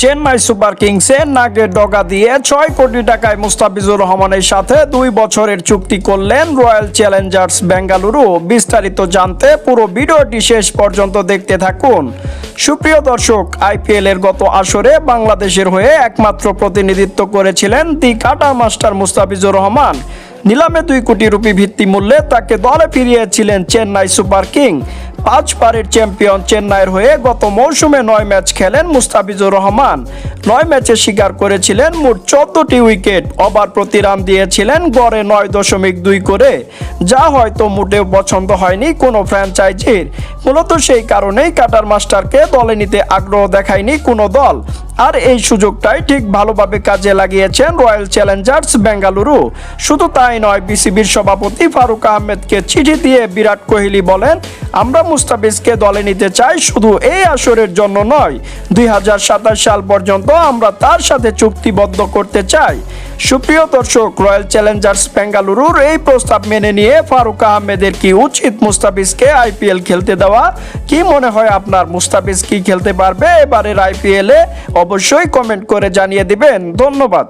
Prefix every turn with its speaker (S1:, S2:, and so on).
S1: Chennai super কিংসে নাগের ডগা দিয়ে ছয় কোটি টাকায় মুস্তাফিজুর রহমানের সাথে দুই বছরের চুক্তি করলেন রয়্যাল চ্যালেঞ্জার্স বেঙ্গালুরু। বিস্তারিত জানতে পুরো ভিডিওটি শেষ পর্যন্ত দেখতে থাকুন। সুপ্রিয় দর্শক, আইপিএল এর গত আসরে বাংলাদেশের হয়ে একমাত্র প্রতিনিধিত্ব করেছিলেন দি কাটা মাস্টার মুস্তাফিজুর রহমান। নিলামে দুই কোটি রুপি ভিত্তি মূল্যে তাকে দলে ফিরিয়েছিলেন চেন্নাই সুপার কিং। পাঁচ পারের চ্যাম্পিয়ন চেন্নাইয়ের হয়ে গত মৌসুমে নয় ম্যাচ খেলেন মুস্তাফিজুর রহমান। নয় ম্যাচে শিকার করেছিলেন মোট চোদ্দটি উইকেট। ওভার প্রতি রান দিয়েছিলেন গড়ে নয় দশমিক দুই করে। যা হয়তো মোটেও পছন্দ হয়নি কোনো ফ্র্যাঞ্চাইজির। মূলত সেই কারণেই কাটার মাস্টারকে দলে নিতে আগ্রহ দেখায়নি কোনো দল। আর এই সুযোগটাই ঠিক ভালোভাবে কাজে লাগিয়েছেন রয়্যাল চ্যালেঞ্জার্স বেঙ্গালুরু। শুধু তাই নয়, বিসিবির সভাপতি ফারুক আহমেদকে চিঠি দিয়ে বিরাট কোহলি বলেন, আমরা মুস্তাফিজকে দলে নিতে চাই শুধু এই আসরের জন্য নয়, দুই সাল পর্যন্ত আমরা তার সাথে চুক্তিবদ্ধ করতে চাই। সুপ্রিয় দর্শক রয়্যাল চ্যালেঞ্জার্স বেঙ্গালুরুর এই প্রস্তাব মেনে নিয়ে ফারুক আহমেদের কি উচিত মুস্তাফিজকে আইপিএল খেলতে দেওয়া? কি মনে হয় আপনার? মুস্তাফিজ কি খেলতে পারবে? এবারের আইপিএলে অবশ্যই কমেন্ট করে জানিয়ে দিবেন। ধন্যবাদ।